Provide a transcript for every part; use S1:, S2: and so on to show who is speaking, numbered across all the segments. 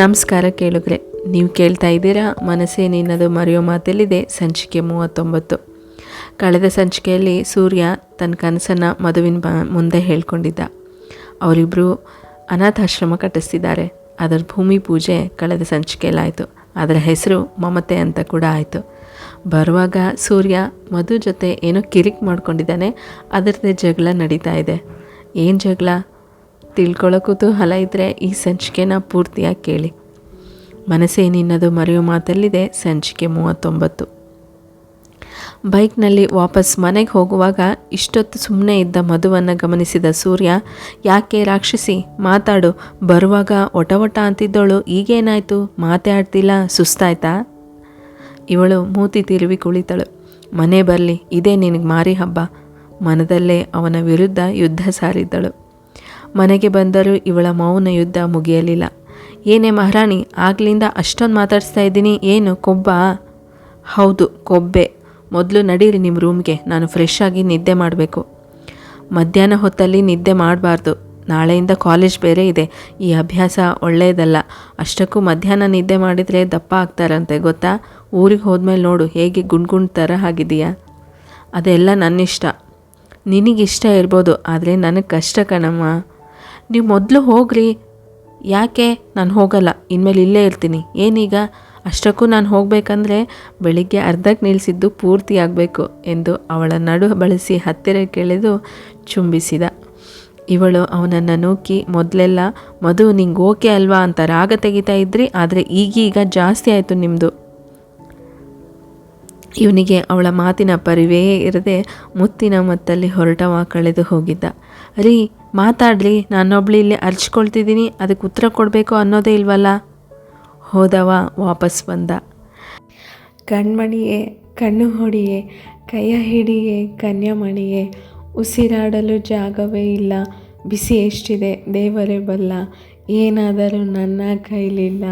S1: ನಮಸ್ಕಾರ ಕೇಳುಗ್ರೆ, ನೀವು ಕೇಳ್ತಾ ಇದ್ದೀರಾ ಮನಸ್ಸೇ ನಿನ್ನದು ಮರೆಯೋ ಮಾತಲ್ಲಿದೆ ಸಂಚಿಕೆ ಮೂವತ್ತೊಂಬತ್ತು. ಕಳೆದ ಸಂಚಿಕೆಯಲ್ಲಿ ಸೂರ್ಯ ತನ್ನ ಕನಸನ್ನು ಮಧುವಿನ ಮುಂದೆ ಹೇಳ್ಕೊಂಡಿದ್ದ. ಅವರಿಬ್ಬರು ಅನಾಥಾಶ್ರಮ ಕಟ್ಟಿಸ್ತಿದ್ದಾರೆ. ಅದರ ಭೂಮಿ ಪೂಜೆ ಕಳೆದ ಸಂಚಿಕೆಯಲ್ಲಾಯಿತು. ಅದರ ಹೆಸರು ಮಮತೆ ಅಂತ ಕೂಡ ಆಯಿತು. ಬರುವಾಗ ಸೂರ್ಯ ಮಧು ಜೊತೆ ಏನೋ ಕಿರಿಕ್ ಮಾಡ್ಕೊಂಡಿದ್ದಾನೆ. ಅದರದ್ದೇ ಜಗಳ ನಡೀತಾ ಇದೆ. ಏನು ಜಗಳ? ತಿಳ್ಕೊಳ್ಳೋ ಕುತೂಹಲ ಇದ್ದರೆ ಈ ಸಂಚಿಕೆನ ಪೂರ್ತಿಯಾಗಿ ಕೇಳಿ. ಮನಸ್ಸೇ ನಿನ್ನದು ಮರೆಯೋ ಮಾತಲ್ಲಿದೆ, ಸಂಚಿಕೆ ಮೂವತ್ತೊಂಬತ್ತು. ಬೈಕ್ನಲ್ಲಿ ವಾಪಸ್ ಮನೆಗೆ ಹೋಗುವಾಗ ಇಷ್ಟೊತ್ತು ಸುಮ್ಮನೆ ಇದ್ದ ಮಧುವನ್ನು ಗಮನಿಸಿದ ಸೂರ್ಯ, ಯಾಕೆ ರಾಕ್ಷಸಿ, ಮಾತಾಡು, ಬರುವಾಗ ಒಟ ಒಟ ಅಂತಿದ್ದವಳು ಈಗೇನಾಯಿತು? ಮಾತಾಡ್ತಿಲ್ಲ, ಸುಸ್ತಾಯ್ತಾ? ಇವಳು ಮೂತಿ ತಿರುವಿ ಕುಳಿತಳು. ಮನೆ ಬರಲಿ, ಇದೇ ನಿನಗೆ ಮಾರಿ ಹಬ್ಬ. ಮನದಲ್ಲೇ ಅವನ ವಿರುದ್ಧ ಯುದ್ಧ ಸಾರಿದ್ದಳು. ಮನೆಗೆ ಬಂದರೂ ಇವಳ ಮೌನ ಯುದ್ಧ ಮುಗಿಯಲಿಲ್ಲ. ಏನೇ ಮಹಾರಾಣಿ, ಆಗ್ಲಿಂದ ಅಷ್ಟೊಂದು ಮಾತಾಡಿಸ್ತಾ ಇದ್ದೀನಿ. ಏನು, ಕೊಬ್ಬ? ಹೌದು, ಕೊಬ್ಬೆ. ಮೊದಲು ನಡೀರಿ ನಿಮ್ಮ ರೂಮ್ಗೆ, ನಾನು ಫ್ರೆಶ್ ಆಗಿ ನಿದ್ದೆ ಮಾಡಬೇಕು. ಮಧ್ಯಾಹ್ನ ಹೊತ್ತಲ್ಲಿ ನಿದ್ದೆ ಮಾಡಬಾರ್ದು. ನಾಳೆಯಿಂದ ಕಾಲೇಜ್ ಬೇರೆ ಇದೆ. ಈ ಅಭ್ಯಾಸ ಒಳ್ಳೆಯದಲ್ಲ. ಅಷ್ಟಕ್ಕೂ ಮಧ್ಯಾಹ್ನ ನಿದ್ದೆ ಮಾಡಿದರೆ ದಪ್ಪ ಆಗ್ತಾರಂತೆ, ಗೊತ್ತಾ? ಊರಿಗೆ ಹೋದ್ಮೇಲೆ ನೋಡು, ಹೇಗೆ ಗುಂಡ್ ಗುಂಡ್ ಥರ ಆಗಿದೆಯಾ ಅದೆಲ್ಲ ನನ್ನಿಷ್ಟ. ನಿನಗಿಷ್ಟ ಇರ್ಬೋದು, ಆದರೆ ನನಗೆ ಕಷ್ಟ ಕಣಮ್ಮ. ನೀವು ಮೊದಲು ಹೋಗ್ರಿ. ಯಾಕೆ? ನಾನು ಹೋಗಲ್ಲ. ಇನ್ಮೇಲೆ ಇಲ್ಲೇ ಇರ್ತೀನಿ. ಏನೀಗ? ಅಷ್ಟಕ್ಕೂ ನಾನು ಹೋಗಬೇಕಂದ್ರೆ ಬೆಳಿಗ್ಗೆ ಅರ್ಧಕ್ಕೆ ನಿಲ್ಲಿಸಿದ್ದು ಪೂರ್ತಿ ಆಗಬೇಕು ಎಂದು ಅವಳ ನಡು ಬಳಸಿ ಹತ್ತಿರ ಕೆಳೆದು ಚುಂಬಿಸಿದ. ಇವಳು ಅವನನ್ನು ನೂಕಿ, ಮೊದಲೆಲ್ಲ ಮಧು ನಿಂಗೆ ಓಕೆ ಅಲ್ವಾ ಅಂತ ರಾಗ ತೆಗಿತಾ ಇದ್ರಿ, ಆದರೆ ಈಗೀಗ ಜಾಸ್ತಿ ಆಯಿತು ನಿಮ್ಮದು ಇವನಿಗೆ ಅವಳ ಮಾತಿನ ಪರಿವೇ ಇರದೆ ಮುತ್ತಿನ ಮತ್ತಲ್ಲಿ ಹೊರಟವ ಕಳೆದು ಹೋಗಿದ್ದ. ರೀ ಮಾತಾಡ್ರಿ ನಾನೊಬ್ಳು ಇಲ್ಲಿ ಅರ್ಚ್ಕೊಳ್ತಿದ್ದೀನಿ ಅದಕ್ಕೆ ಉತ್ತರ ಕೊಡಬೇಕು ಅನ್ನೋದೇ ಇಲ್ವಲ್ಲ? ಹೋದವ ವಾಪಸ್ ಬಂದ.
S2: ಕಣ್ಮಣಿಯೇ ಕಣ್ಣು ಹೊಡಿಯೇ ಕೈಯ ಹಿಡಿಯೇ ಕನ್ಯಾಮಣಿಯೇ ಉಸಿರಾಡಲು ಜಾಗವೇ ಇಲ್ಲ ಬಿಸಿ ಎಷ್ಟಿದೆ ದೇವರೇ ಬಲ್ಲ ಏನಾದರೂ ನನ್ನ ಕೈಲಿಲ್ಲ.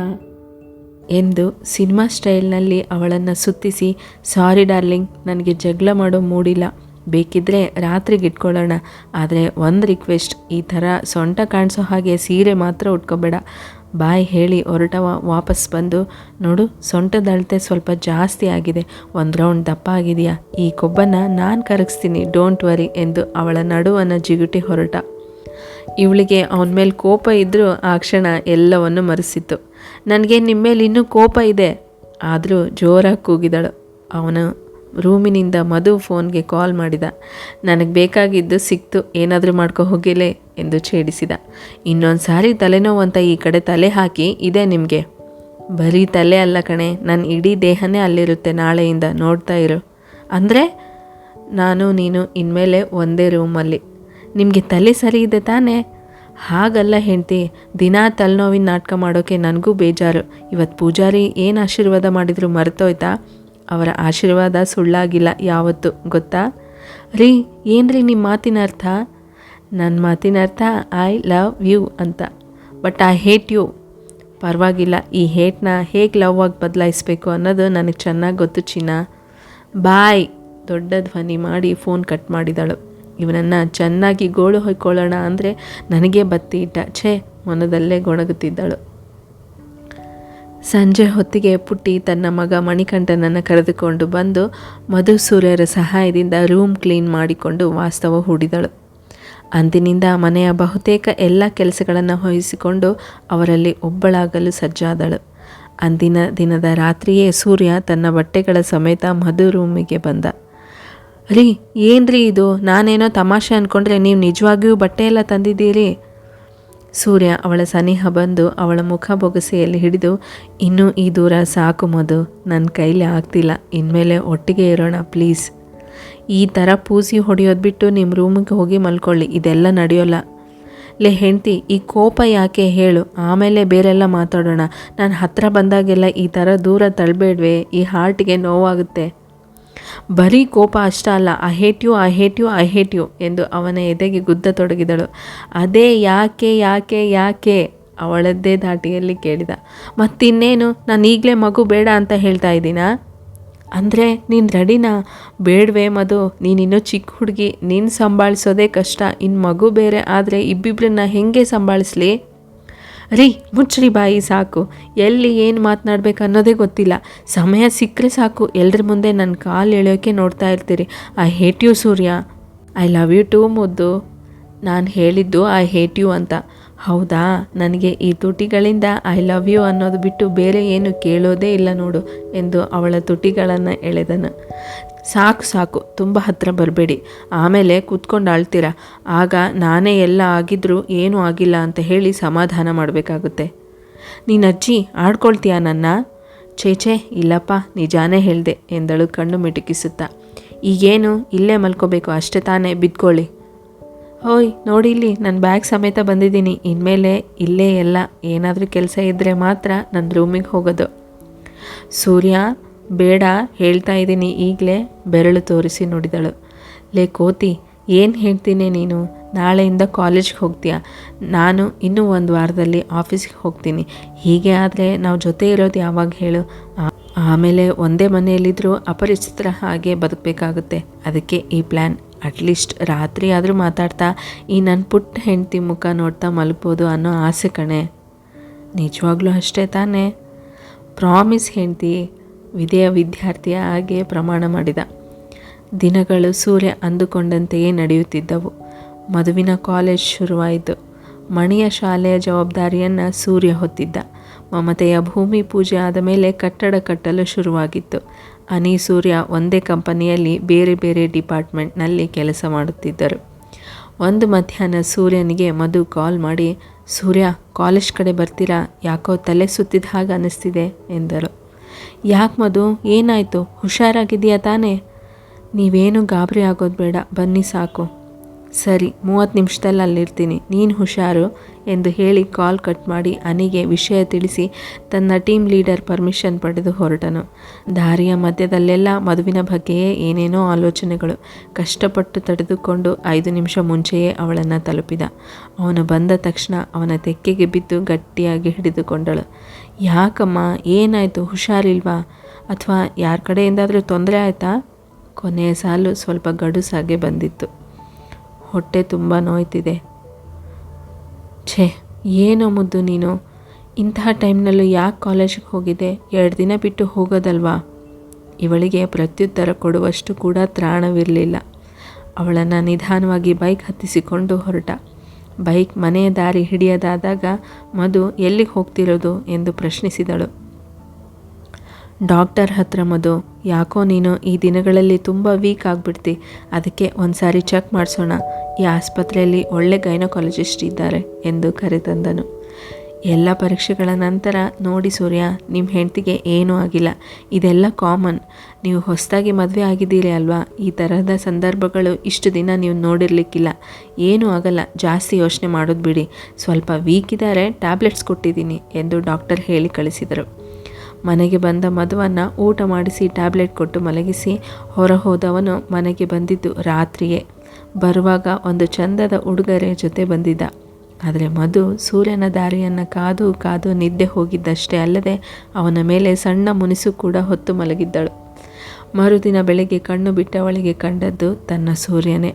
S1: ಎಂದು ಸಿನಿಮಾ ಸ್ಟೈಲ್ನಲ್ಲಿ ಅವಳನ್ನು ಸುತ್ತಿಸಿ ಸಾರಿ ಡಾರ್ಲಿಂಗ್ ನನಗೆ ಜಗಳ ಮಾಡೋ ಮೂಡಿಲ್ಲ. ಬೇಕಿದ್ದರೆ ರಾತ್ರಿಗೆ ಇಟ್ಕೊಳ್ಳೋಣ. ಆದರೆ ಒಂದು ರಿಕ್ವೆಸ್ಟ್ ಈ ಥರ ಸೊಂಟ ಕಾಣಿಸೋ ಹಾಗೆ ಸೀರೆ ಮಾತ್ರ ಉಟ್ಕೋಬೇಡ. ಬಾಯ್ ಹೇಳಿ ಹೊರಟವ, ವಾಪಸ್ ಬಂದು. ನೋಡು, ಸೊಂಟದ ಅಳತೆ ಸ್ವಲ್ಪ ಜಾಸ್ತಿ ಆಗಿದೆ. ಒಂದು ರೌಂಡ್ ದಪ್ಪ ಆಗಿದೆಯಾ? ಈ ಕೊಬ್ಬನ್ನು ನಾನು ಕರಗಿಸ್ತೀನಿ ಡೋಂಟ್ ವರಿ ಎಂದು ಅವಳ ನಡುವನ್ನು ಜಿಗುಟಿ ಹೊರಟ. ಇವಳಿಗೆ ಅವನ ಮೇಲೆ ಕೋಪ ಇದ್ದರೂ ಆ ಕ್ಷಣ ಎಲ್ಲವನ್ನು ಮರೆಸಿತ್ತು. ನನಗೆ ನಿಮ್ಮ ಮೇಲೆ ಇನ್ನೂ ಕೋಪ ಇದೆ. ಆದರೂ ಜೋರಾಗಿ ಕೂಗಿದಳು. ಅವನು ರೂಮಿನಿಂದ ಮಧು ಫೋನ್ಗೆ ಕಾಲ್ ಮಾಡಿದ. ನನಗೆ ಬೇಕಾಗಿದ್ದು ಸಿಕ್ತು, ಏನಾದರೂ ಮಾಡ್ಕೊ ಹೋಗಿಲೆ, ಎಂದು ಛೇಡಿಸಿದ. ಇನ್ನೊಂದು ಸಾರಿ ತಲೆನೋವು ಅಂತ ಈ ಕಡೆ ತಲೆ ಹಾಕಿ, ಇದೆ ನಿಮಗೆ. ಬರೀ ತಲೆ ಅಲ್ಲ ಕಣೆ ನನ್ನ ಇಡೀ ದೇಹನೇ ಅಲ್ಲಿರುತ್ತೆ, ನಾಳೆಯಿಂದ ನೋಡ್ತಾ ಇರು. ಅಂದರೆ? ನಾನು, ನೀನು ಇನ್ಮೇಲೆ ಒಂದೇ ರೂಮಲ್ಲಿ. ನಿಮಗೆ ತಲೆ ಸರಿ ಇದೆ ತಾನೇ? ಹಾಗಲ್ಲ ಹೆಂಡ್ತಿ, ದಿನಾ ತಲೆನೋವಿನ ನಾಟಕ ಮಾಡೋಕ್ಕೆ ನನಗೂ ಬೇಜಾರು. ಇವತ್ತು ಪೂಜಾರಿ ಏನು ಆಶೀರ್ವಾದ ಮಾಡಿದ್ರು ಮರ್ತೋಯ್ತಾ? ಅವರ ಆಶೀರ್ವಾದ ಸುಳ್ಳಾಗಿಲ್ಲ ಯಾವತ್ತು, ಗೊತ್ತಾ? ರೀ, ಏನ್ರಿ ನಿಮ್ಮ ಮಾತಿನ ಅರ್ಥ? ನನ್ನ ಮಾತಿನ ಅರ್ಥ, ಐ ಲವ್ ಯು ಅಂತ. But I hate you. ಪರವಾಗಿಲ್ಲ, ಈ ಹೇಟ್ನ ಹೇಗೆ ಲವ್ ಆಗಿ ಬದಲಾಯಿಸ್ಬೇಕು ಅನ್ನೋದು ನನಗೆ ಚೆನ್ನಾಗಿ ಗೊತ್ತು ಚಿನ್ನ ಬಾಯ್. ದೊಡ್ಡ ಧ್ವನಿ ಮಾಡಿ ಫೋನ್ ಕಟ್ ಮಾಡಿದಳು. ಇವನನ್ನು ಚೆನ್ನಾಗಿ ಗೋಳು ಹೊಯ್ಕೊಳ್ಳೋಣ ಅಂದರೆ ನನಗೆ ಬತ್ತಿ ಇಟ್ಟ. ಛೇ, ಮನದಲ್ಲೇ ಗೊಣಗುತ್ತಿದ್ದಳು. ಸಂಜೆ ಹೊತ್ತಿಗೆ ಪುಟ್ಟಿ ತನ್ನ ಮಗ ಮಣಿಕಂಠನನ್ನು ಕರೆದುಕೊಂಡು ಬಂದು ಮಧು ಸೂರ್ಯರ ಸಹಾಯದಿಂದ ರೂಮ್ ಕ್ಲೀನ್ ಮಾಡಿಕೊಂಡು ವಾಸ್ತವ ಹೂಡಿದಳು. ಅಂದಿನಿಂದ ಮನೆಯ ಬಹುತೇಕ ಎಲ್ಲ ಕೆಲಸಗಳನ್ನು ವಹಿಸಿಕೊಂಡು ಅವರಲ್ಲಿ ಒಬ್ಬಳಾಗಲು ಸಜ್ಜಾದಳು. ಅಂದಿನ ದಿನದ ರಾತ್ರಿಯೇ ಸೂರ್ಯ ತನ್ನ ಬಟ್ಟೆಗಳ ಸಮೇತ ಮಧು ರೂಮಿಗೆ ಬಂದ. ರೀ, ಏನ್ರಿ ಇದು? ನಾನೇನೋ ತಮಾಷೆ ಅಂದ್ಕೊಂಡ್ರೆ ನೀವು ನಿಜವಾಗಿಯೂ ಬಟ್ಟೆ ಎಲ್ಲ ತಂದಿದ್ದೀರಿ? ಸೂರ್ಯ ಅವಳ ಸನಿಹ ಬಂದು ಅವಳ ಮುಖ ಬೊಗಸೆಯಲ್ಲಿ ಹಿಡಿದು, ಇನ್ನೂ ಈ ದೂರ ಸಾಕು ಮದು ನನ್ನ ಕೈಲಿ ಆಗ್ತಿಲ್ಲ, ಇನ್ಮೇಲೆ ಒಟ್ಟಿಗೆ ಇರೋಣ, ಪ್ಲೀಸ್. ಈ ಥರ ಪೂಸಿ ಹೊಡೆಯೋದು ಬಿಟ್ಟು ನಿಮ್ಮ ರೂಮಿಗೆ ಹೋಗಿ ಮಲ್ಕೊಳ್ಳಿ, ಇದೆಲ್ಲ ನಡೆಯೋಲ್ಲ. ಲೇ ಹೆಂಡ್ತಿ, ಈ ಕೋಪ ಯಾಕೆ ಹೇಳು? ಆಮೇಲೆ ಬೇರೆಲ್ಲ ಮಾತಾಡೋಣ. ನಾನು ಹತ್ತಿರ ಬಂದಾಗೆಲ್ಲ ಈ ಥರ ದೂರ ತಳ್ಳಬೇಡ್ವೆ ಈ ಹಾರ್ಟ್ಗೆ ನೋವಾಗುತ್ತೆ. ಬರೀ ಕೋಪ ಅಷ್ಟ ಅಲ್ಲ I hate you I hate you ಎಂದು ಅವನ ಎದೆಗೆ ಗುದ್ದ ತೊಡಗಿದಳು. ಅದೇ, ಯಾಕೆ ಯಾಕೆ ಯಾಕೆ? ಅವಳದ್ದೇ ಧಾಟಿಯಲ್ಲಿ ಕೇಳಿದ. ಮತ್ತಿನ್ನೇನು? ನಾನು ಈಗಲೇ ಮಗು ಬೇಡ ಅಂತ ಹೇಳ್ತಾ ಇದ್ದೀನಾ? ಅಂದರೆ ನೀನು ರೆಡಿನಾ? ಬೇಡವೇ ಮಧು ನೀನಿನ್ನೂ ಚಿಕ್ಕ ಹುಡುಗಿ, ನೀನು ಸಂಭಾಳಿಸೋದೇ ಕಷ್ಟ. ಇನ್ನು ಮಗು ಬೇರೆ ಆದರೆ ಇಬ್ಬಿಬ್ಬರನ್ನ ಹೆಂಗೆ ಸಂಭಾಳಿಸ್ಲಿ? ರೀ ಮುಚ್ಚ್ರಿ ಬಾಯಿ, ಸಾಕು. ಎಲ್ಲಿ ಏನು ಮಾತನಾಡ್ಬೇಕು ಅನ್ನೋದೇ ಗೊತ್ತಿಲ್ಲ. ಸಮಯ ಸಿಕ್ಕರೆ ಸಾಕು. ಎಲ್ಲರ ಮುಂದೆ ನನ್ನ ಕಾಲು ಎಳೆಯೋಕೆ ನೋಡ್ತಾ ಇರ್ತೀರಿ. I hate you, Surya. I love you too, ಮುದ್ದು. ನಾನು ಹೇಳಿದ್ದು ಐ ಹೇಟ್ ಯು ಅಂತ. ಹೌದಾ? ನನಗೆ ಈ ತುಟಿಗಳಿಂದ ಐ ಲವ್ ಯು ಅನ್ನೋದು ಬಿಟ್ಟು ಬೇರೆ ಏನು ಕೇಳೋದೇ ಇಲ್ಲ ನೋಡು ಎಂದು ಅವಳ ತುಟಿಗಳನ್ನು ಎಳೆದನು. ಸಾಕು ಸಾಕು, ತುಂಬ ಹತ್ತಿರ ಬರಬೇಡಿ. ಆಮೇಲೆ ಕೂತ್ಕೊಂಡು ಆಳ್ತೀರಾ ಆಗ ನಾನೇ ಎಲ್ಲ ಆಗಿದ್ರೂ ಏನೂ ಆಗಿಲ್ಲ ಅಂತ ಹೇಳಿ ಸಮಾಧಾನ ಮಾಡಬೇಕಾಗುತ್ತೆ. ನೀನು ಅಜ್ಜಿ ಆಡ್ಕೊಳ್ತೀಯಾ ನನ್ನ? ಛೇಛೆ ಇಲ್ಲಪ್ಪ, ನಿಜಾನೇ ಹೇಳಿದೆ, ಎಂದಳು ಕಣ್ಣು ಮಿಟುಕಿಸುತ್ತಾ. ಈಗೇನು? ಇಲ್ಲೇ ಮಲ್ಕೋಬೇಕು, ಅಷ್ಟೇ ತಾನೇ, ಬಿದ್ಕೊಳ್ಳಿ. ಓಯ್, ನೋಡಿ ಇಲ್ಲಿ ನನ್ನ ಬ್ಯಾಗ್ ಸಮೇತ ಬಂದಿದ್ದೀನಿ. ಇನ್ಮೇಲೆ ಇಲ್ಲೇ ಎಲ್ಲ ಏನಾದರೂ ಕೆಲಸ ಇದ್ದರೆ ಮಾತ್ರ ನನ್ನ ರೂಮಿಗೆ ಹೋಗೋದು. ಸೂರ್ಯ ಬೇಡ ಹೇಳ್ತಾ ಇದ್ದೀನಿ ಈಗಲೇ ಬೆರಳು ತೋರಿಸಿ ನುಡಿದಳು. ಲೇ ಕೋತಿ, ಏನು ಹೇಳ್ತೀನಿ ನೀನು? ನಾಳೆಯಿಂದ ಕಾಲೇಜ್ಗೆ ಹೋಗ್ತೀಯಾ? ನಾನು ಇನ್ನೂ ಒಂದು ವಾರದಲ್ಲಿ ಆಫೀಸ್ಗೆ ಹೋಗ್ತೀನಿ. ಹೀಗೆ ಆದರೆ ನಾವು ಜೊತೆ ಇರೋದು ಯಾವಾಗ ಹೇಳು? ಆಮೇಲೆ ಒಂದೇ ಮನೆಯಲ್ಲಿದ್ದರೂ ಅಪರಿಚಿತರ ಹಾಗೆ ಬದುಕಬೇಕಾಗುತ್ತೆ. ಅದಕ್ಕೆ ಈ ಪ್ಲ್ಯಾನ್ ಅಟ್ಲೀಸ್ಟ್ ರಾತ್ರಿ ಆದರೂ ಮಾತಾಡ್ತಾ ಈ ನನ್ನ ಪುಟ್ಟ ಹೆಂಡತಿ ಮುಖ ನೋಡ್ತಾ ಮಲಗ್ಬೋದು ಅನ್ನೋ ಆಸೆ ಕಣೆ. ನಿಜವಾಗ್ಲೂ ಅಷ್ಟೇ ತಾನೇ? ಪ್ರಾಮಿಸ್ ಹೆಂಡತಿ ವಿಧೇಯ ವಿದ್ಯಾರ್ಥಿಯ ಹಾಗೆ ಪ್ರಮಾಣ ಮಾಡಿದ. ದಿನಗಳು ಸೂರ್ಯ ಅಂದುಕೊಂಡಂತೆಯೇ ನಡೆಯುತ್ತಿದ್ದವು. ಮದುವಿನ ಕಾಲೇಜ್ ಶುರುವಾಯಿತು. ಮಣಿಯ ಶಾಲೆಯ ಜವಾಬ್ದಾರಿಯನ್ನು ಸೂರ್ಯ ಹೊತ್ತಿದ್ದ. ಮಮತೆಯ ಭೂಮಿ ಪೂಜೆ ಆದ ಮೇಲೆ ಕಟ್ಟಡ ಕಟ್ಟಲು ಶುರುವಾಗಿತ್ತು. ಅನಿ ಸೂರ್ಯ ಒಂದೇ ಕಂಪನಿಯಲ್ಲಿ ಬೇರೆ ಬೇರೆ ಡಿಪಾರ್ಟ್ಮೆಂಟ್ನಲ್ಲಿ ಕೆಲಸ ಮಾಡುತ್ತಿದ್ದರು. ಒಂದು ಮಧ್ಯಾಹ್ನ ಸೂರ್ಯನಿಗೆ ಮಧು ಕಾಲ್ ಮಾಡಿ, ಸೂರ್ಯ, ಕಾಲೇಜ್ ಕಡೆ ಬರ್ತೀರಾ? ಯಾಕೋ ತಲೆ ಸುತ್ತಿದ ಹಾಗೆ ಅನ್ನಿಸ್ತಿದೆ ಎಂದರು. ಯಾಕೆ ಮದು ಏನಾಯಿತು? ಹುಷಾರಾಗಿದೆಯಾ ತಾನೇ? ನೀವೇನು ಗಾಬರಿ ಆಗೋದು ಬೇಡ. ಬನ್ನಿ ಸಾಕು. ಸರಿ, ಮೂವತ್ತು ನಿಮಿಷದಲ್ಲಿ ಅಲ್ಲಿರ್ತೀನಿ. ನೀನು ಹುಷಾರು ಎಂದು ಹೇಳಿ ಕಾಲ್ ಕಟ್ ಮಾಡಿ ಅನಿಗೆ ವಿಷಯ ತಿಳಿಸಿ ತನ್ನ ಟೀಮ್ ಲೀಡರ್ ಪರ್ಮಿಷನ್ ಪಡೆದು ಹೊರಟನು. ದಾರಿಯ ಮಧ್ಯದಲ್ಲೆಲ್ಲ ಮದುವಿನ ಬಗ್ಗೆಯೇ ಏನೇನೋ ಆಲೋಚನೆಗಳು. ಕಷ್ಟಪಟ್ಟು ತಡೆದುಕೊಂಡು ಐದು ನಿಮಿಷ ಮುಂಚೆಯೇ ಅವಳನ್ನು ತಲುಪಿದ. ಅವನು ಬಂದ ತಕ್ಷಣ ಅವನ ತೆಕ್ಕೆಗೆ ಬಿದ್ದು ಗಟ್ಟಿಯಾಗಿ ಹಿಡಿದುಕೊಂಡಳು. ಯಾಕಮ್ಮ, ಏನಾಯಿತು? ಹುಷಾರಿಲ್ವಾ? ಅಥವಾ ಯಾರ ಕಡೆಯಿಂದಾದರೂ ತೊಂದರೆ ಆಯಿತಾ? ಕೊನೆಯ ಸಾಲು ಸ್ವಲ್ಪ ಗಡುಸಾಗೆ ಬಂದಿತ್ತು. ಹೊಟ್ಟೆ ತುಂಬ ನೋಯ್ತಿದೆ. ಛೇ, ಏನೋ ಮುದ್ದು ನೀನು. ಇಂತಹ ಟೈಮ್ನಲ್ಲೂ ಯಾಕೆ ಕಾಲೇಜಿಗೆ ಹೋಗಿದೆ ಎರಡು ದಿನ ಬಿಟ್ಟು ಹೋಗೋದಲ್ವಾ? ಇವಳಿಗೆ ಪ್ರತ್ಯುತ್ತರ ಕೊಡುವಷ್ಟು ಕೂಡ ತ್ರಾಣವಿರಲಿಲ್ಲ. ಅವಳನ್ನು ನಿಧಾನವಾಗಿ ಬೈಕ್ ಹತ್ತಿಸಿಕೊಂಡು ಹೊರಟ. ಬೈಕ್ ಮನೆಯ ದಾರಿ ಹಿಡಿಯದಾದಾಗ ಮಧು ಎಲ್ಲಿಗೆ ಹೋಗ್ತಿರೋದು ಎಂದು ಪ್ರಶ್ನಿಸಿದಳು. ಡಾಕ್ಟರ್ ಹತ್ರ ಮಧು, ಯಾಕೋ ನೀನು ಈ ದಿನಗಳಲ್ಲಿ ತುಂಬ ವೀಕ್ ಆಗಿಬಿಡ್ತಿ, ಅದಕ್ಕೆ ಒಂದು ಸಾರಿ ಚೆಕ್ ಮಾಡಿಸೋಣ, ಈ ಆಸ್ಪತ್ರೆಯಲ್ಲಿ ಒಳ್ಳೆ ಗೈನಕಾಲಜಿಸ್ಟ್ ಇದ್ದಾರೆ ಎಂದು ಕರೆತಂದನು. ಎಲ್ಲ ಪರೀಕ್ಷೆಗಳ ನಂತರ, ನೋಡಿ ಸೂರ್ಯ ನಿಮ್ಮ ಹೆಂಡತಿಗೆ ಏನೂ ಆಗಿಲ್ಲ. ಇದೆಲ್ಲ ಕಾಮನ್. ನೀವು ಹೊಸದಾಗಿ ಮದುವೆ ಆಗಿದ್ದೀರಿ ಅಲ್ವಾ? ಈ ತರಹದ ಸಂದರ್ಭಗಳು ಇಷ್ಟು ದಿನ ನೀವು ನೋಡಿರಲಿಕ್ಕಿಲ್ಲ. ಏನೂ ಆಗಲ್ಲ. ಜಾಸ್ತಿ ಯೋಚನೆ ಮಾಡೋದು ಬಿಡಿ. ಸ್ವಲ್ಪ ವೀಕ್ ಇದ್ದಾರೆ ಟ್ಯಾಬ್ಲೆಟ್ಸ್ ಕೊಟ್ಟಿದ್ದೀನಿ, ಎಂದು ಡಾಕ್ಟರ್ ಹೇಳಿ ಕಳಿಸಿದರು. ಮನೆಗೆ ಬಂದ ಮದುವನ್ನು ಊಟ ಮಾಡಿಸಿ ಟ್ಯಾಬ್ಲೆಟ್ ಕೊಟ್ಟು ಮಲಗಿಸಿ ಹೊರ ಹೋದವನು ಮನೆಗೆ ಬಂದಿದ್ದು ರಾತ್ರಿಯೇ. ಬರುವಾಗ ಒಂದು ಚಂದದ ಉಡುಗೊರೆ ಜೊತೆ ಬಂದಿದ್ದ. ಆದರೆ ಮಧು ಸೂರ್ಯನ ದಾರಿಯನ್ನು ಕಾದು ಕಾದು ನಿದ್ದೆ ಹೋಗಿದ್ದಷ್ಟೇ ಅಲ್ಲದೆ ಅವನ ಮೇಲೆ ಸಣ್ಣ ಮುನಿಸು ಕೂಡ ಹೊತ್ತು ಮಲಗಿದ್ದಳು. ಮರುದಿನ ಬೆಳಗ್ಗೆ ಕಣ್ಣು ಬಿಟ್ಟವಳಿಗೆ ಕಂಡದ್ದು ತನ್ನ ಸೂರ್ಯನೇ.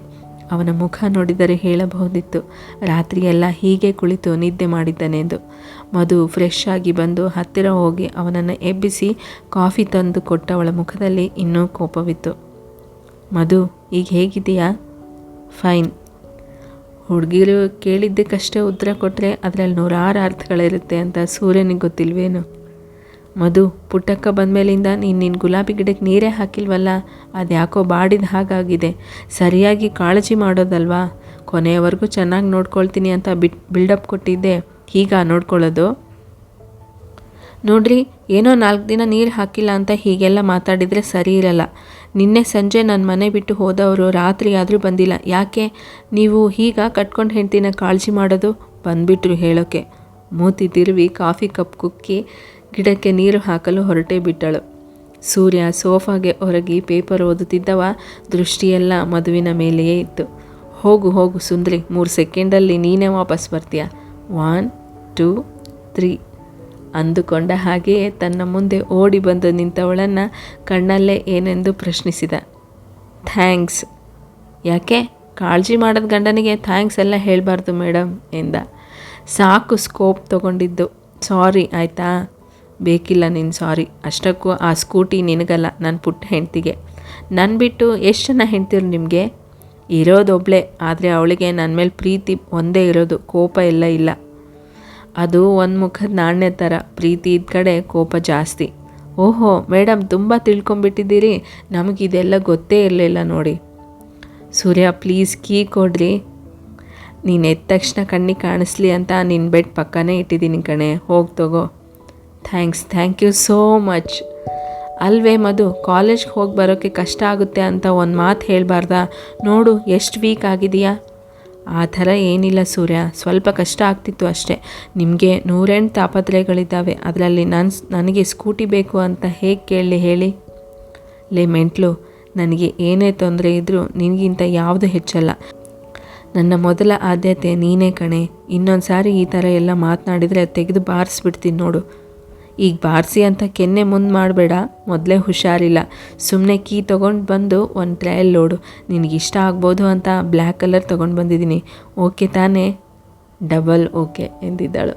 S1: ಅವನ ಮುಖ ನೋಡಿದರೆ ಹೇಳಬಹುದಿತ್ತು, ರಾತ್ರಿಯೆಲ್ಲ ಹೀಗೆ ಕುಳಿತು ನಿದ್ದೆ ಮಾಡಿದ್ದನೆಂದು. ಮಧು ಫ್ರೆಶ್ ಆಗಿ ಬಂದು ಹತ್ತಿರ ಹೋಗಿ ಅವನನ್ನು ಎಬ್ಬಿಸಿ ಕಾಫಿ ತಂದು ಕೊಟ್ಟವಳ ಮುಖದಲ್ಲಿ ಇನ್ನೂ ಕೋಪವಿತ್ತು. ಮಧು, ಈಗ ಹೇಗಿದೆಯಾ ಫೈನ್ ಹುಡುಗಿರು ಕೇಳಿದ್ದಕ್ಕಷ್ಟೇ ಉತ್ತರ ಕೊಟ್ಟರೆ ಅದರಲ್ಲಿ ನೂರಾರು ಅರ್ಥಗಳಿರುತ್ತೆ ಅಂತ ಸೂರ್ಯನಿಗೆ ಗೊತ್ತಿಲ್ವೇನು? ಮಧು, ಪುಟ್ಟಕ್ಕ ಬಂದಮೇಲಿಂದ ನೀನು ನಿನ್ನ ಗುಲಾಬಿ ಗಿಡಕ್ಕೆ ನೀರೇ ಹಾಕಿಲ್ವಲ್ಲ? ಅದು ಯಾಕೋ ಬಾಡಿದ ಹಾಗಾಗಿದೆ. ಸರಿಯಾಗಿ ಕಾಳಜಿ ಮಾಡೋದಲ್ವಾ? ಕೊನೆಯವರೆಗೂ ಚೆನ್ನಾಗಿ ನೋಡ್ಕೊಳ್ತೀನಿ ಅಂತ ಬಿಟ್ ಬಿಲ್ಡಪ್ ಕೊಟ್ಟಿದ್ದೆ. ಹೀಗ ನೋಡ್ಕೊಳ್ಳೋದು? ನೋಡ್ರಿ ಏನೋ ನಾಲ್ಕು ದಿನ ನೀರು ಹಾಕಿಲ್ಲ ಅಂತ ಹೀಗೆಲ್ಲ ಮಾತಾಡಿದರೆ ಸರಿ ಇರಲ್ಲ. ನಿನ್ನೆ ಸಂಜೆ ನನ್ನ ಮನೆ ಬಿಟ್ಟು ಹೋದವರು ರಾತ್ರಿ ಆದರೂ ಬಂದಿಲ್ಲ. ಯಾಕೆ? ನೀವು ಹೀಗ ಕಟ್ಕೊಂಡು ಹೆಂಡ್ತಿನ ಕಾಳಜಿ ಮಾಡೋದು? ಬಂದುಬಿಟ್ರು ಹೇಳೋಕ್ಕೆ ಮೂತಿ ತಿರುವಿ ಕಾಫಿ ಕಪ್ ಕುಕ್ಕಿ ಗಿಡಕ್ಕೆ ನೀರು ಹಾಕಲು ಹೊರಟೇ ಬಿಟ್ಟಳು. ಸೂರ್ಯ ಸೋಫಾಗೆ ಹೊರಗಿ ಪೇಪರ್ ಓದುತ್ತಿದ್ದವ, ದೃಷ್ಟಿಯೆಲ್ಲ ಮದುವಿನ ಮೇಲೆಯೇ ಇತ್ತು. ಹೋಗು ಹೋಗು ಸುಂದ್ರಿ, ಮೂರು ಸೆಕೆಂಡಲ್ಲಿ ನೀನೇ ವಾಪಸ್ ಬರ್ತೀಯ. One, two, three. ಅಂದುಕೊಂಡ ಹಾಗೆಯೇ ತನ್ನ ಮುಂದೆ ಓಡಿ ಬಂದು ನಿಂತವಳನ್ನು ಕಣ್ಣಲ್ಲೇ ಏನೆಂದು ಪ್ರಶ್ನಿಸಿದ. ಥ್ಯಾಂಕ್ಸ್. ಯಾಕೆ? ಕಾಳಜಿ ಮಾಡೋದು ಗಂಡನಿಗೆ ಥ್ಯಾಂಕ್ಸ್ ಎಲ್ಲ ಹೇಳಬಾರ್ದು ಮೇಡಮ್ ಎಂದ. ಸಾಕು ಸ್ಕೋಪ್ ತಗೊಂಡಿದ್ದು. ಸಾರಿ, ಆಯಿತಾ? ಬೇಕಿಲ್ಲ ನೀನು ಸಾರಿ. ಅಷ್ಟಕ್ಕೂ ಆ ಸ್ಕೂಟಿ ನಿನಗಲ್ಲ ನನ್ನ ಪುಟ್ಟ ಹೆಂಡ್ತಿಗೆ. ನನ್ನ ಬಿಟ್ಟು ಎಷ್ಟು ಜನ ಹೆಂಡ್ತಿರು ನಿಮಗೆ? ಇರೋದೊಬ್ಳೆ, ಆದರೆ ಅವಳಿಗೆ ನನ್ನ ಮೇಲೆ ಪ್ರೀತಿ ಒಂದೇ ಇರೋದು, ಕೋಪ ಎಲ್ಲ ಇಲ್ಲ. ಅದು ಒಂದು ಮುಖದ ನಾಣ್ಯ ಥರ ಪ್ರೀತಿ ಇದ್ದ ಕಡೆ ಕೋಪ ಜಾಸ್ತಿ. ಓಹೋ ಮೇಡಮ್ ತುಂಬ ತಿಳ್ಕೊಂಬಿಟ್ಟಿದ್ದೀರಿ ನಮಗಿದೆಲ್ಲ ಗೊತ್ತೇ ಇರಲಿಲ್ಲ ನೋಡಿ. ಸೂರ್ಯ, ಪ್ಲೀಸ್ ಕೀ ಕೊಡ್ರಿ. ನೀನು ಎದ್ದ ತಕ್ಷಣ ಕಣ್ಣಿಗೆ ಕಾಣಿಸ್ಲಿ ಅಂತ ನಿನ್ನ ಬೆಡ್ ಪಕ್ಕನೇ ಇಟ್ಟಿದ್ದೀನಿ ಕಣೆ. ಹೋಗಿ ತಗೋ. Thanks, thank you so much. ಅಲ್ವೇ ಮಧು, ಕಾಲೇಜ್ಗೆ ಹೋಗಿ ಬರೋಕ್ಕೆ ಕಷ್ಟ ಆಗುತ್ತೆ ಅಂತ ಒಂದು ಮಾತು ಹೇಳಬಾರ್ದಾ? ನೋಡು, ಎಷ್ಟು ವೀಕ್ ಆಗಿದೆಯಾ? ಆ ಥರ ಏನಿಲ್ಲ ಸೂರ್ಯ. ಸ್ವಲ್ಪ ಕಷ್ಟ ಆಗ್ತಿತ್ತು ಅಷ್ಟೇ. ನಿಮಗೆ ನೂರೆಂಟು ತಾಪತ್ರೆಗಳಿದ್ದಾವೆ ಅದರಲ್ಲಿ ನನ್ನ ನನಗೆ ಸ್ಕೂಟಿ ಬೇಕು ಅಂತ ಹೇಗೆ ಕೇಳಲಿ ಹೇಳಿ? ಲೇ ಮೆಂಟ್ಲು, ನನಗೆ ಏನೇ ತೊಂದರೆ ಇದ್ದರೂ ನಿನಗಿಂತ ಯಾವುದು ಹೆಚ್ಚಲ್ಲ. ನನ್ನ ಮೊದಲ ಆದ್ಯತೆ ನೀನೇ ಕಣೆ. ಇನ್ನೊಂದು ಸಾರಿ ಈ ಥರ ಎಲ್ಲ ಮಾತನಾಡಿದರೆ ತೆಗೆದು ಬಾರಿಸ್ಬಿಡ್ತೀನಿ ನೋಡು. ಈಗ ಬಾರಿಸಿ ಅಂತ ಕೆನ್ನೆ ಮುಂದೆ ಮಾಡಬೇಡ, ಮೊದಲೇ ಹುಷಾರಿಲ್ಲ. ಸುಮ್ಮನೆ ಕೀ ತೊಗೊಂಡು ಬಂದು ಒಂದು ಟ್ರಯಲ್ ಲೋಡು ಇಷ್ಟ ಆಗ್ಬೋದು ಅಂತ ಬ್ಲ್ಯಾಕ್ ಕಲರ್ ತೊಗೊಂಡು ಬಂದಿದ್ದೀನಿ ಓಕೆ ತಾನೇ? Double okay ಎಂದಿದ್ದಾಳು.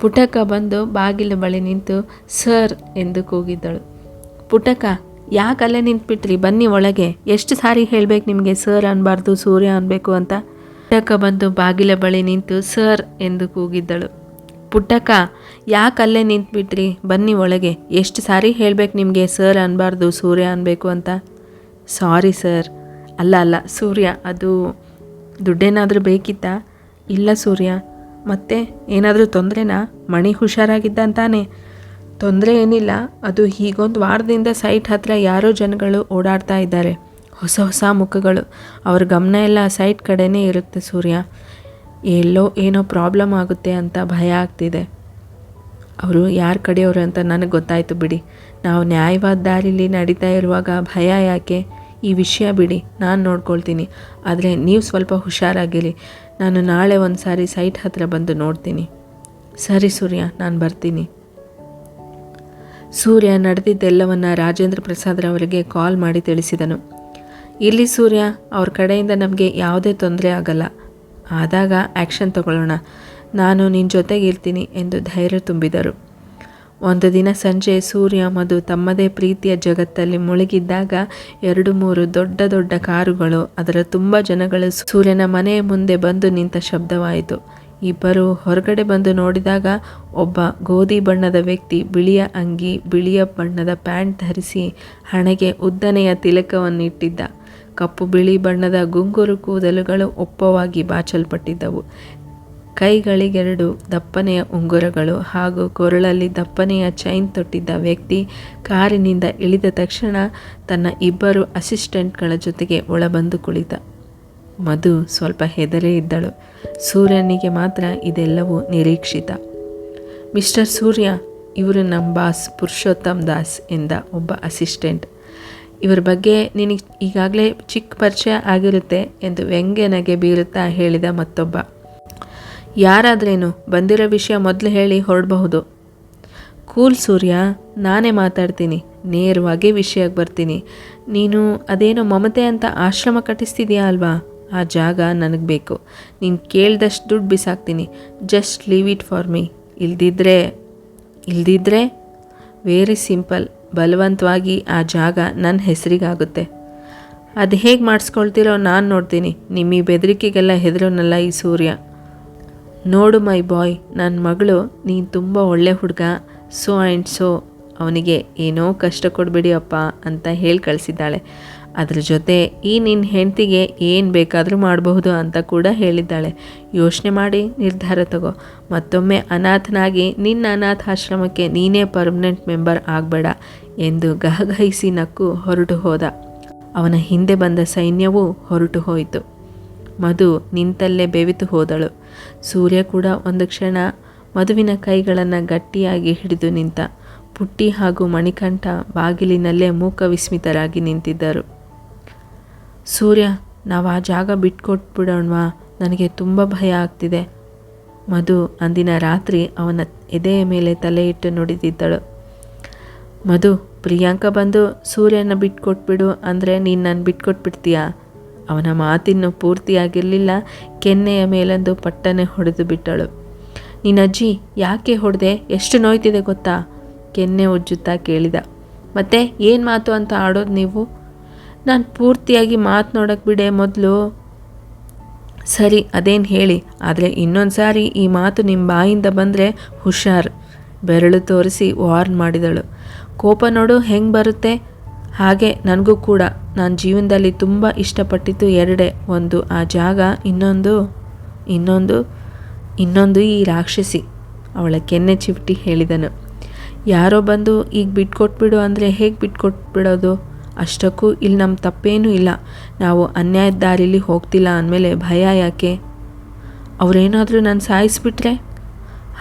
S1: ಪುಟಕ ಬಂದು ಬಾಗಿಲ ಬಳಿ ನಿಂತು, ಸರ್ ಎಂದು ಕೂಗಿದ್ದಳು. ಪುಟಕ, ಯಾಕೆ ಅಲ್ಲೇ ನಿಂತ್ಬಿಟ್ರಿ? ಬನ್ನಿ ಒಳಗೆ. ಎಷ್ಟು ಸಾರಿ ಹೇಳಬೇಕು ನಿಮಗೆ ಸರ್ ಅನ್ನಬಾರ್ದು ಸೂರ್ಯ ಅನ್ನಬೇಕು ಅಂತ. ಪುಟಕ ಬಂದು ಬಾಗಿಲ ಬಳಿ ನಿಂತು, ಸರ್ ಎಂದು ಕೂಗಿದ್ದಳು. ಪುಟ್ಟಕ್ಕ, ಯಾಕೆ ಅಲ್ಲೇ ನಿಂತ್ಬಿಟ್ರಿ? ಬನ್ನಿ ಒಳಗೆ. ಎಷ್ಟು ಸಾರಿ ಹೇಳಬೇಕು ನಿಮಗೆ ಸರ್ ಅನ್ನಬಾರ್ದು ಸೂರ್ಯ ಅನ್ನಬೇಕು ಅಂತ. Sorry sir. ಅಲ್ಲ ಅಲ್ಲ, ಸೂರ್ಯ, ಅದು ದುಡ್ಡೇನಾದರೂ ಬೇಕಿತ್ತಾ? ಇಲ್ಲ ಸೂರ್ಯ. ಮತ್ತೆ ಏನಾದರೂ ತೊಂದರೆನಾ? ಮಣಿ ಹುಷಾರಾಗಿದ್ದ ಅಂತಾನೆ ತೊಂದರೆ ಏನಿಲ್ಲ. ಅದು ಹೀಗೊಂದು ವಾರದಿಂದ ಸೈಟ್ ಹತ್ತಿರ ಯಾರೋ ಜನಗಳು ಓಡಾಡ್ತಾ ಇದ್ದಾರೆ. ಹೊಸ ಹೊಸ ಮುಖಗಳು. ಅವ್ರ ಗಮನ ಎಲ್ಲ ಸೈಟ್ ಕಡೆನೇ ಇರುತ್ತೆ ಸೂರ್ಯ. ಎಲ್ಲೋ ಏನೋ ಪ್ರಾಬ್ಲಮ್ ಆಗುತ್ತೆ ಅಂತ ಭಯ ಆಗ್ತಿದೆ. ಅವರು ಯಾರ ಕಡೆಯವರು ಅಂತ ನನಗೆ ಗೊತ್ತಾಯಿತು ಬಿಡಿ. ನಾವು ನ್ಯಾಯವಾದ ದಾರಿಲಿ ನಡೀತಾ ಇರುವಾಗ ಭಯ ಯಾಕೆ? ಈ ವಿಷಯ ಬಿಡಿ, ನಾನು ನೋಡ್ಕೊಳ್ತೀನಿ. ಆದರೆ ನೀವು ಸ್ವಲ್ಪ ಹುಷಾರಾಗಿರಿ. ನಾನು ನಾಳೆ ಒಂದು ಸಾರಿ ಸೈಟ್ ಹತ್ತಿರ ಬಂದು ನೋಡ್ತೀನಿ. ಸರಿ ಸೂರ್ಯ, ನಾನು ಬರ್ತೀನಿ. ಸೂರ್ಯ ನಡೆದಿದ್ದೆಲ್ಲವನ್ನು ರಾಜೇಂದ್ರ ಪ್ರಸಾದ್ರವರಿಗೆ ಕಾಲ್ ಮಾಡಿ ತಿಳಿಸಿದನು. ಇಲ್ಲಿ ಸೂರ್ಯ, ಅವ್ರ ಕಡೆಯಿಂದ ನಮಗೆ ಯಾವುದೇ ತೊಂದರೆ ಆಗಲ್ಲ. ಆದಾಗ ಆ್ಯಕ್ಷನ್ ತಗೊಳ್ಳೋಣ. ನಾನು ನಿನ್ನ ಜೊತೆಗಿರ್ತೀನಿ ಎಂದು ಧೈರ್ಯ ತುಂಬಿದರು. ಒಂದು ದಿನ ಸಂಜೆ ಸೂರ್ಯ ಮಧು ತಮ್ಮದೇ ಪ್ರೀತಿಯ ಜಗತ್ತಲ್ಲಿ ಮುಳುಗಿದ್ದಾಗ ಎರಡು ಮೂರು ದೊಡ್ಡ ದೊಡ್ಡ ಕಾರುಗಳು ಅದರ ತುಂಬ ಜನಗಳು ಸೂರ್ಯನ ಮನೆಯ ಮುಂದೆ ಬಂದು ನಿಂತ ಶಬ್ದವಾಯಿತು. ಇಬ್ಬರು ಹೊರಗಡೆ ಬಂದು ನೋಡಿದಾಗ ಒಬ್ಬ ಗೋಧಿ ಬಣ್ಣದ ವ್ಯಕ್ತಿ ಬಿಳಿಯ ಅಂಗಿ, ಬಿಳಿಯ ಬಣ್ಣದ ಪ್ಯಾಂಟ್ ಧರಿಸಿ ಹಣೆಗೆ ಉದ್ದನೆಯ ತಿಲಕವನ್ನು ಇಟ್ಟಿದ್ದ ಕಪ್ಪು ಬಿಳಿ ಬಣ್ಣದ ಗುಂಗುರು ಕೂದಲುಗಳು ಒಪ್ಪವಾಗಿ ಬಾಚಲ್ಪಟ್ಟಿದ್ದವು. ಕೈಗಳಿಗೆರಡು ದಪ್ಪನೆಯ ಉಂಗುರಗಳು ಹಾಗೂ ಕೊರಳಲ್ಲಿ ದಪ್ಪನೆಯ ಚೈನ್ ತೊಟ್ಟಿದ್ದ ವ್ಯಕ್ತಿ ಕಾರಿನಿಂದ ಇಳಿದ ತಕ್ಷಣ ತನ್ನ ಇಬ್ಬರು ಅಸಿಸ್ಟೆಂಟ್ಗಳ ಜೊತೆಗೆ ಒಳಬಂದು ಕುಳಿತ. ಮಧು ಸ್ವಲ್ಪ ಹೆದರೇ ಇದ್ದಳು. ಸೂರ್ಯನಿಗೆ ಮಾತ್ರ ಇದೆಲ್ಲವೂ ನಿರೀಕ್ಷಿತ. ಮಿಸ್ಟರ್ ಸೂರ್ಯ ಇವರು ನಮ್ಮ ಬಾಸ್, ಪುರುಷೋತ್ತಮ್ ದಾಸ್ ಎಂದ ಒಬ್ಬ ಅಸಿಸ್ಟೆಂಟ್ ಇವರ ಬಗ್ಗೆ ನಿನಗೆ ಈಗಾಗಲೇ ಚಿಕ್ಕ ಪರಿಚಯ ಆಗಿರುತ್ತೆ ಎಂದು ವ್ಯಂಗ್ಯನಗೆ ಬೀರುತ್ತಾ ಹೇಳಿದ ಮತ್ತೊಬ್ಬ. ಯಾರಾದ್ರೇನು ಬಂದಿರೋ ವಿಷಯ ಮೊದಲು ಹೇಳಿ ಹೊರಡಬಹುದು. ಕೂಲ್ ಸೂರ್ಯ, ನಾನೇ ಮಾತಾಡ್ತೀನಿ, ನೇರವಾಗಿ ವಿಷಯಕ್ಕೆ ಬರ್ತೀನಿ. ನೀನು ಅದೇನೋ ಮಮತೆ ಅಂತ ಆಶ್ರಮ ಕಟ್ಟಿಸ್ತಿದ್ಯಾ ಅಲ್ವಾ? ಆ ಜಾಗ ನನಗೆ ಬೇಕು. ನೀನು ಕೇಳಿದಷ್ಟು ದುಡ್ಡು ಬಿಸಾಕ್ತೀನಿ. Just leave it for me ಇಲ್ದಿದ್ರೆ ಇಲ್ದಿದ್ರೆ ವೆರಿ ಸಿಂಪಲ್ ಬಲವಂತವಾಗಿ ಆ ಜಾಗ ನನ್ನ ಹೆಸರಿಗಾಗುತ್ತೆ. ಅದು ಹೇಗೆ ಮಾಡಿಸ್ಕೊಳ್ತಿರೋ ನಾನು ನೋಡ್ತೀನಿ. ನಿಮ್ಮ ಈ ಬೆದರಿಕೆಗೆಲ್ಲ ಹೆದರೋನಲ್ಲ ಈ ಸೂರ್ಯ. ನೋಡು ಮೈ ಬಾಯ್ ನನ್ನ ಮಗಳು ನೀನು ತುಂಬ ಒಳ್ಳೆ ಹುಡುಗ. ಸೋ ಆ್ಯಂಡ್ ಸೋ ಅವನಿಗೆ ಏನೋ ಕಷ್ಟ ಕೊಡಬೇಡಿ ಅಪ್ಪ ಅಂತ ಹೇಳಿ ಕಳಿಸಿದ್ದಾಳೆ. ಅದ್ರ ಜೊತೆ ಈ ನಿನ್ನ ಹೆಂಡತಿಗೆ ಏನು ಬೇಕಾದರೂ ಮಾಡಬಹುದು ಅಂತ ಕೂಡ ಹೇಳಿದ್ದಾಳೆ. ಯೋಚನೆ ಮಾಡಿ ನಿರ್ಧಾರ ತಗೋ. ಮತ್ತೊಮ್ಮೆ ಅನಾಥನಾಗಿ ನಿನ್ನ ಅನಾಥಾಶ್ರಮಕ್ಕೆ ನೀನೇ ಪರ್ಮನೆಂಟ್ ಮೆಂಬರ್ ಆಗಬೇಡ ಎಂದು ಗಹಗಹಿಸಿ ನಕ್ಕು ಹೊರಟು ಹೋದ. ಅವನ ಹಿಂದೆ ಬಂದ ಸೈನ್ಯವೂ ಹೊರಟು ಹೋಯಿತು. ಮಧು ನಿಂತಲ್ಲೇ ಬೆವಿತು ಹೋದಳು. ಸೂರ್ಯ ಕೂಡ ಒಂದು ಕ್ಷಣ ಮಧುವಿನ ಕೈಗಳನ್ನು ಗಟ್ಟಿಯಾಗಿ ಹಿಡಿದು ನಿಂತ. ಪುಟ್ಟಿ ಹಾಗೂ ಮಣಿಕಂಠ ಬಾಗಿಲಿನಲ್ಲೇ ಮೂಕ ವಿಸ್ಮಿತರಾಗಿ ನಿಂತಿದ್ದರು. ಸೂರ್ಯ, ನಾವು ಆ ಜಾಗ ಬಿಟ್ಕೊಟ್ಬಿಡೋಣವಾ? ನನಗೆ ತುಂಬ ಭಯ ಆಗ್ತಿದೆ. ಮಧು ಅಂದಿನ ರಾತ್ರಿ ಅವನ ಎದೆಯ ಮೇಲೆ ತಲೆ ಇಟ್ಟು ನುಡಿದಿದ್ದಳು. ಮಧು, ಪ್ರಿಯಾಂಕ ಬಂದು ಸೂರ್ಯನ ಬಿಟ್ಕೊಟ್ಬಿಡು ಅಂದರೆ ನೀನು ನಾನು ಬಿಟ್ಕೊಟ್ಬಿಡ್ತೀಯಾ? ಅವನ ಮಾತಿನ್ನು ಪೂರ್ತಿಯಾಗಿರಲಿಲ್ಲ, ಕೆನ್ನೆಯ ಮೇಲೊಂದು ಪಟ್ಟನೆ ಹೊಡೆದು ಬಿಟ್ಟಳು. ನಿನ್ನಜ್ಜಿ ಯಾಕೆ ಹೊಡೆದೆ? ಎಷ್ಟು ನೋಯ್ತಿದೆ ಗೊತ್ತಾ? ಕೆನ್ನೆ ಉಜ್ಜುತ್ತಾ ಕೇಳಿದ. ಮತ್ತೆ ಏನು ಮಾತು ಅಂತ ಆಡೋದು ನೀವು? ನಾನು ಪೂರ್ತಿಯಾಗಿ ಮಾತನಾಡೋಕೆ ಬಿಡೆ ಮೊದಲು. ಸರಿ, ಅದೇನು ಹೇಳಿ. ಆದರೆ ಇನ್ನೊಂದು ಸಾರಿ ಈ ಮಾತು ನಿಮ್ಮ ಬಾಯಿಂದ ಬಂದರೆ ಹುಷಾರ್. ಬೆರಳು ತೋರಿಸಿ ವಾರ್ನ್ ಮಾಡಿದಳು. ಕೋಪ ನೋಡು, ಹೆಂಗೆ ಬರುತ್ತೆ? ಹಾಗೆ ನನಗೂ ಕೂಡ. ನಾನು ಜೀವನದಲ್ಲಿ ತುಂಬ ಇಷ್ಟಪಟ್ಟಿದ್ದು ಎರಡೇ. ಒಂದು ಆ ಜಾಗ, ಇನ್ನೊಂದು ಇನ್ನೊಂದು ಇನ್ನೊಂದು ಈ ರಾಕ್ಷಸಿ, ಅವಳ ಕೆನ್ನೆ ಚಿವಿಟಿ ಹೇಳಿದನು. ಯಾರೋ ಬಂದು ಈಗ ಬಿಟ್ಕೊಟ್ಬಿಡು ಅಂದರೆ ಹೇಗೆ ಬಿಟ್ಕೊಟ್ಬಿಡೋದು? ಅಷ್ಟಕ್ಕೂ ಇಲ್ಲಿ ನಮ್ಮ ತಪ್ಪೇನೂ ಇಲ್ಲ. ನಾವು ಅನ್ಯಾಯದ ದಾರಿಲಿ ಹೋಗ್ತಿಲ್ಲ ಅಂದಮೇಲೆ ಭಯ ಯಾಕೆ? ಅವರೇನಾದರೂ ನಾನು ಸಾಯಿಸ್ಬಿಟ್ರೆ?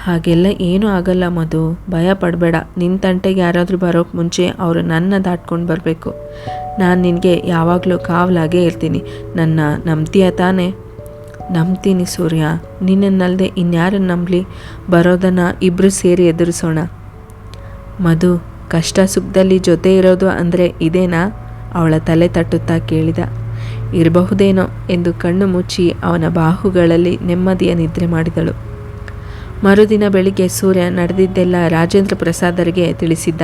S1: ಹಾಗೆಲ್ಲ ಏನೂ ಆಗಲ್ಲ ಮಧು. ಭಯ ಪಡಬೇಡ. ನಿನ್ನ ತಂಟೆಗೆ ಯಾರಾದರೂ ಬರೋಕ್ಕೆ ಮುಂಚೆ ಅವರು ನನ್ನ ದಾಟ್ಕೊಂಡು ಬರಬೇಕು. ನಾನು ನಿನಗೆ ಯಾವಾಗಲೂ ಕಾವಲಾಗೇ ಇರ್ತೀನಿ. ನನ್ನ ನಂಬ್ತೀಯ ತಾನೇ? ನಂಬ್ತೀನಿ ಸೂರ್ಯ. ನಿನ್ನನ್ನಲ್ಲದೆ ಇನ್ಯಾರನ್ನು ನಂಬಲಿ? ಬರೋದನ್ನು ಇಬ್ಬರು ಸೇರಿ ಎದುರಿಸೋಣ. ಮಧು ಕಷ್ಟ ಸುಖದಲ್ಲಿ ಜೊತೆ ಇರೋದು ಅಂದರೆ ಇದೇನಾ? ಅವಳ ತಲೆ ತಟ್ಟುತ್ತಾ ಕೇಳಿದ. ಇರಬಹುದೇನೋ ಎಂದು ಕಣ್ಣು ಮುಚ್ಚಿ ಅವನ ಬಾಹುಗಳಲ್ಲಿ ನೆಮ್ಮದಿಯ ನಿದ್ರೆ ಮಾಡಿದಳು. ಮರುದಿನ ಬೆಳಿಗ್ಗೆ ಸೂರ್ಯ ನಡೆದಿದ್ದೆಲ್ಲ ರಾಜೇಂದ್ರ ಪ್ರಸಾದರಿಗೆ ತಿಳಿಸಿದ್ದ.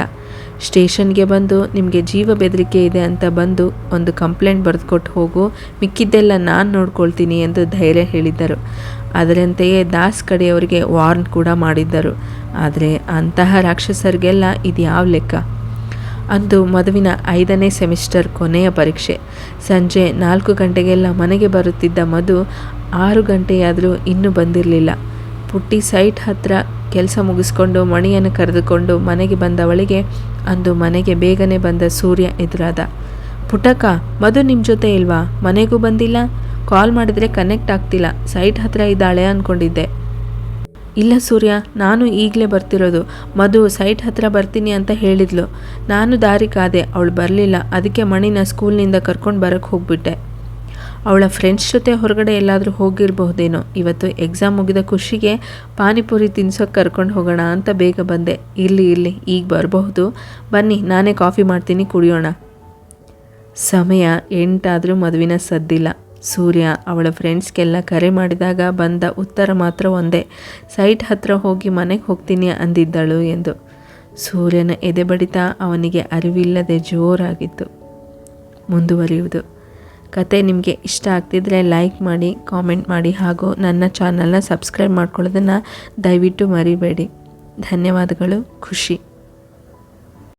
S1: ಸ್ಟೇಷನ್ಗೆ ಬಂದು, ನಿಮಗೆ ಜೀವ ಬೆದರಿಕೆ ಇದೆ ಅಂತ ಬಂದು ಒಂದು ಕಂಪ್ಲೇಂಟ್ ಬರೆದುಕೊಟ್ಟು ಹೋಗು, ಮಿಕ್ಕಿದ್ದೆಲ್ಲ ನಾನು ನೋಡ್ಕೊಳ್ತೀನಿ ಎಂದು ಧೈರ್ಯ ಹೇಳಿದ್ದರು. ಅದರಂತೆಯೇ ದಾಸ್ ಕಡೆಯವರಿಗೆ ವಾರ್ನ್ ಕೂಡ ಮಾಡಿದ್ದರು. ಆದರೆ ಅಂತಹ ರಾಕ್ಷಸರಿಗೆಲ್ಲ ಇದು ಯಾವ ಲೆಕ್ಕ? ಅಂದು ಮದುವಿನ ಐದನೇ ಸೆಮಿಸ್ಟರ್ ಕೊನೆಯ ಪರೀಕ್ಷೆ. ಸಂಜೆ ನಾಲ್ಕು ಗಂಟೆಗೆಲ್ಲ ಮನೆಗೆ ಬರುತ್ತಿದ್ದ ಮಧು ಆರು ಗಂಟೆಯಾದರೂ ಇನ್ನೂ ಬಂದಿರಲಿಲ್ಲ. ಪುಟ್ಟಿ ಸೈಟ್ ಹತ್ರ ಕೆಲಸ ಮುಗಿಸ್ಕೊಂಡು, ಮಣಿಯನ್ನು ಕರೆದುಕೊಂಡು ಮನೆಗೆ ಬಂದವಳಿಗೆ ಅಂದು ಮನೆಗೆ ಬೇಗನೆ ಬಂದ ಸೂರ್ಯ ಎದುರಾದ ಪುಟಕ ಮಧು ನಿಮ್ಮ ಜೊತೆ ಇಲ್ವಾ? ಮನೆಗೂ ಬಂದಿಲ್ಲ? ಕಾಲ್ ಮಾಡಿದರೆ ಕನೆಕ್ಟ್ ಆಗ್ತಿಲ್ಲ. ಸೈಟ್ ಹತ್ರ ಇದ್ದಾಳೆ ಅಂದ್ಕೊಂಡಿದ್ದೆ ಇಲ್ಲ ಸೂರ್ಯ, ನಾನು ಈಗಲೇ ಬರ್ತಿರೋದು. ಮಧು ಸೈಟ್ ಹತ್ರ ಬರ್ತೀನಿ ಅಂತ ಹೇಳಿದ್ಲು. ನಾನು ದಾರಿ ಕಾದೆ, ಅವಳು ಬರಲಿಲ್ಲ. ಅದಕ್ಕೆ ಮಣಿನ ಸ್ಕೂಲ್ನಿಂದ ಕರ್ಕೊಂಡು ಬರೋಕ್ಕೆ ಹೋಗ್ಬಿಟ್ಟೆ. ಅವಳ ಫ್ರೆಂಡ್ಸ್ ಜೊತೆ ಹೊರಗಡೆ ಎಲ್ಲಾದರೂ ಹೋಗಿರಬಹುದೇನೋ? ಇವತ್ತು ಎಕ್ಸಾಮ್ ಮುಗಿದ ಖುಷಿಗೆ ಪಾನಿಪುರಿ ತಿನ್ಸೋಕೆ ಕರ್ಕೊಂಡು ಹೋಗೋಣ ಅಂತ ಬೇಗ ಬಂದೆ. ಇಲ್ಲಿ ಇಲ್ಲಿ, ಈಗ ಬರಬಹುದು. ಬನ್ನಿ, ನಾನೇ ಕಾಫಿ ಮಾಡ್ತೀನಿ, ಕುಡಿಯೋಣ. ಸಮಯ ಎಂಟಾದರೂ ಮದುವಿನ ಸದ್ದಿಲ್ಲ. ಸೂರ್ಯ ಅವಳ ಫ್ರೆಂಡ್ಸ್ಗೆಲ್ಲ ಕರೆ ಮಾಡಿದಾಗ ಬಂದ ಉತ್ತರ ಮಾತ್ರ ಒಂದೇ. ಸೈಟ್ ಹತ್ರ ಹೋಗಿ ಮನೆಗೆ ಹೋಗ್ತೀನಿ ಅಂದಿದ್ದಳು ಎಂದು. ಸೂರ್ಯನ ಎದೆ ಬಡಿತ ಅವನಿಗೆ ಅರಿವಿಲ್ಲದೆ ಜೋರಾಗಿತ್ತು. ಮುಂದುವರಿಯುವುದು. ಕತೆ ನಿಮಗೆ ಇಷ್ಟ ಆಗ್ತಿದ್ರೆ ಲೈಕ್ ಮಾಡಿ ಕಾಮೆಂಟ್ ಮಾಡಿ ಹಾಗೂ ನನ್ನ ಚಾನಲ್ನ ಸಬ್ಸ್ಕ್ರೈಬ್ ಮಾಡ್ಕೊಳ್ಳೋದನ್ನು ದಯವಿಟ್ಟು ಮರಿಬೇಡಿ. ಧನ್ಯವಾದಗಳು, ಖುಷಿ.